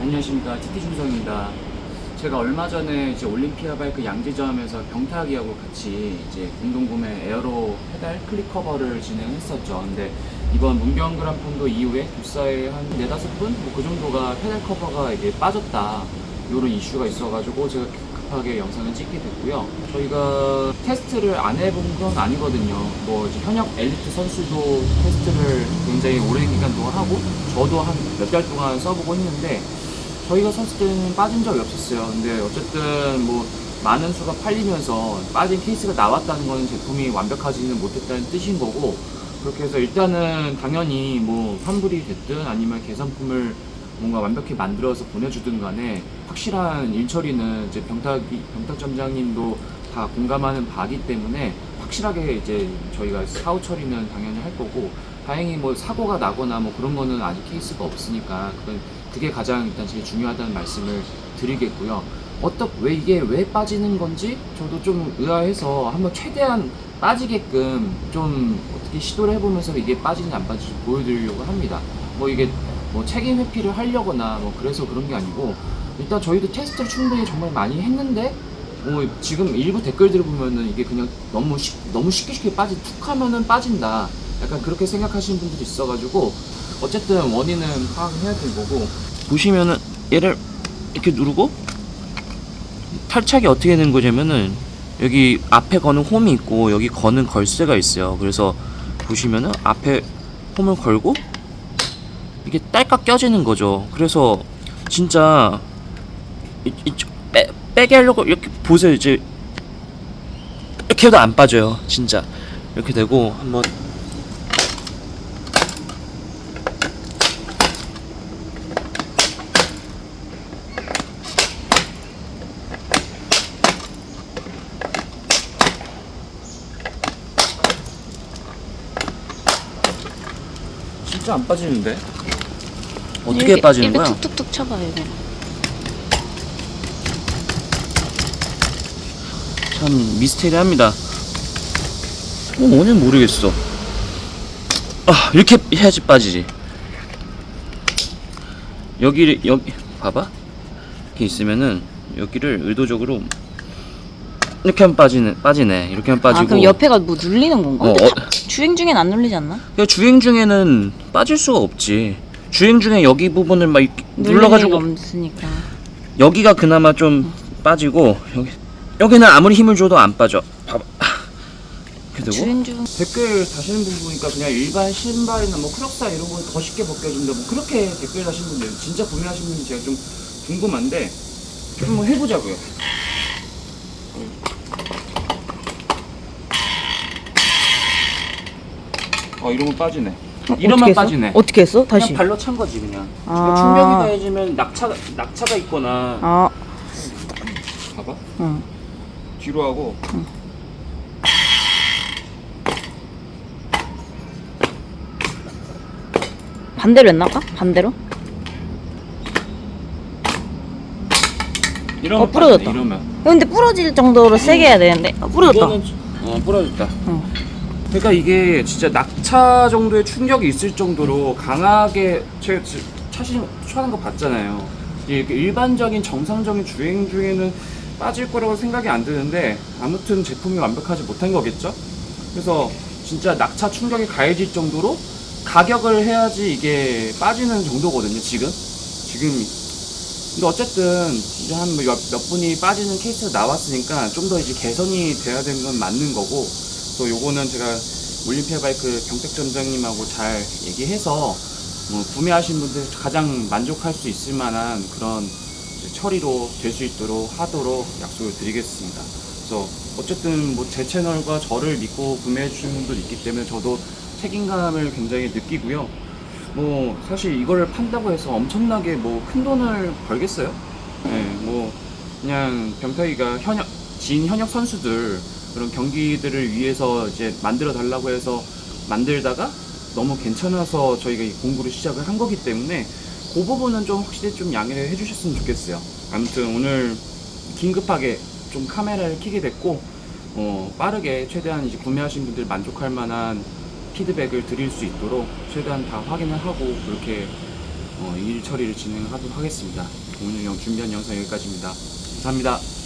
안녕하십니까 TT 중성입니다. 제가 얼마 전에 이제 올림피아 바이크 양재점에서 병탁이하고 같이 이제 공동구매 에어로 페달 클립 커버를 진행했었죠. 근데 이번 문경 그란폰도 이후에 두4에한 네다섯 분? 뭐 그 정도가 페달 커버가 이게 빠졌다. 이런 이슈가 있어가지고 제가 급하게 영상을 찍게 됐고요. 저희가 테스트를 안 해본 건 아니거든요. 뭐 현역 엘리트 선수도 테스트를 굉장히 오랜 기간 동안 하고 저도 한 몇 달 동안 써보고 했는데 저희가 샀을 때는 빠진 적이 없었어요. 근데 어쨌든 뭐 많은 수가 팔리면서 빠진 케이스가 나왔다는 거는 제품이 완벽하지는 못했다는 뜻인 거고 그렇게 해서 일단은 당연히 뭐 환불이 됐든 아니면 개선품을 뭔가 완벽히 만들어서 보내주든 간에 확실한 일처리는 이제 병탁이 병탁 점장님도 다 공감하는 바기 때문에 확실하게 이제 저희가 사후 처리는 당연히 할 거고 다행히 뭐 사고가 나거나 뭐 그런 거는 아직 케이스가 없으니까 그건 그게 가장 일단 제일 중요하다는 말씀을 드리겠고요. 어떻 왜 이게 왜 빠지는 건지 저도 좀 의아해서 한번 최대한 빠지게끔 좀 어떻게 시도를 해보면서 이게 빠지는지 안 빠지는지 보여드리려고 합니다. 뭐 이게 뭐 책임 회피를 하려거나 뭐 그래서 그런 게 아니고 일단 저희도 테스트를 충분히 정말 많이 했는데 뭐 지금 일부 댓글들을 보면은 이게 그냥 너무 쉽, 너무 쉽게 쉽게 빠지 툭 하면은 빠진다 약간 그렇게 생각하시는 분들이 있어가지고 어쨌든 원인은 파악을 해야 될 거고. 보시면은 얘를 이렇게 누르고 탈착이 어떻게 되는 거냐면은 여기 앞에 거는 홈이 있고 여기 거는 걸쇠가 있어요. 그래서 보시면은 앞에 홈을 걸고 이게 딸깍 껴지는 거죠. 그래서 진짜 이, 이쪽 빼, 빼게 하려고 이렇게 보세요. 이제 이렇게 해도 안 빠져요. 진짜. 이렇게 되고 한번 진짜 안 빠지는데 어떻게 이렇게, 빠지는 이렇게 거야? 툭툭툭 쳐봐요 이거. 참 미스테리합니다. 어, 오늘 모르겠어. 아 이렇게 해야지 빠지지. 여기를 여기 봐봐. 이렇게 있으면은 여기를 의도적으로 이렇게 하면 빠지네 빠지네. 이렇게 하면 빠지고. 아 그럼 옆에가 뭐 눌리는 건가? 어, 근데 어. 다- 주행 중엔 안 눌리지 않나? 야, 주행 중에는 빠질 수가 없지. 주행 중에 여기 부분을 막 이렇게 눌러가지고 게 없으니까. 여기가 그나마 좀 빠지고 여기 여기는 아무리 힘을 줘도 안 빠져. 봐봐. 이렇게 되고. 주행 중 댓글 다시는 분 보니까 그냥 일반 신발이나 뭐 크록사 이런 거 더 쉽게 벗겨준다 뭐 그렇게 댓글 다시는 분들 진짜 구매하시는 분이 제가 좀 궁금한데 한번 해보자고요. 어 이러면 빠지네. 이러면 어떻게 했어? 빠지네. 어떻게 했어? 다시. 그냥 발로 찬 거지 그냥. 아. 그러니까 충격이 가해지면 낙차 낙차가 있거나 아, 봐봐 응. 뒤로 하고 반대로 했나 봐? 반대로? 이러면 어, 부러졌다. 빠지네, 이러면. 근데 부러질 정도로 세게 해야 되는데. 아, 부러졌다. 이거는 어 부러졌다. 응. 그러니까 이게 진짜 낙차 정도의 충격이 있을 정도로 강하게 제가 지- 차시 차는 거 봤잖아요. 일반적인 정상적인 주행 중에는 빠질 거라고 생각이 안 드는데 아무튼 제품이 완벽하지 못한 거겠죠. 그래서 진짜 낙차 충격이 가해질 정도로 가격을 해야지 이게 빠지는 정도거든요. 지금 지금 근데 어쨌든 이제 한몇 몇 분이 빠지는 케이스가 나왔으니까 좀 더 이제 개선이 돼야 되는 건 맞는 거고 또 요거는 제가 올림피아 바이크 병택 점장님하고 잘 얘기해서 뭐 구매하신 분들 가장 만족할 수 있을 만한 그런 처리로 될 수 있도록 하도록 약속을 드리겠습니다. 그래서 어쨌든 뭐 제 채널과 저를 믿고 구매해 주시는 분들 있기 때문에 저도 책임감을 굉장히 느끼고요. 뭐 사실 이거를 판다고 해서 엄청나게 뭐 큰 돈을 벌겠어요? 네, 뭐 그냥 병탁이가 현역 진 현역 선수들 그런 경기들을 위해서 이제 만들어 달라고 해서 만들다가 너무 괜찮아서 저희가 이 공부를 시작을 한 거기 때문에 그 부분은 좀 확실히 좀 양해를 해주셨으면 좋겠어요. 아무튼 오늘 긴급하게 좀 카메라를 켜게 됐고 어, 빠르게 최대한 이제 구매하신 분들 만족할 만한 피드백을 드릴 수 있도록 최대한 다 확인을 하고 그렇게 어, 일 처리를 진행하도록 하겠습니다. 오늘 영 준비한 영상 여기까지입니다. 감사합니다.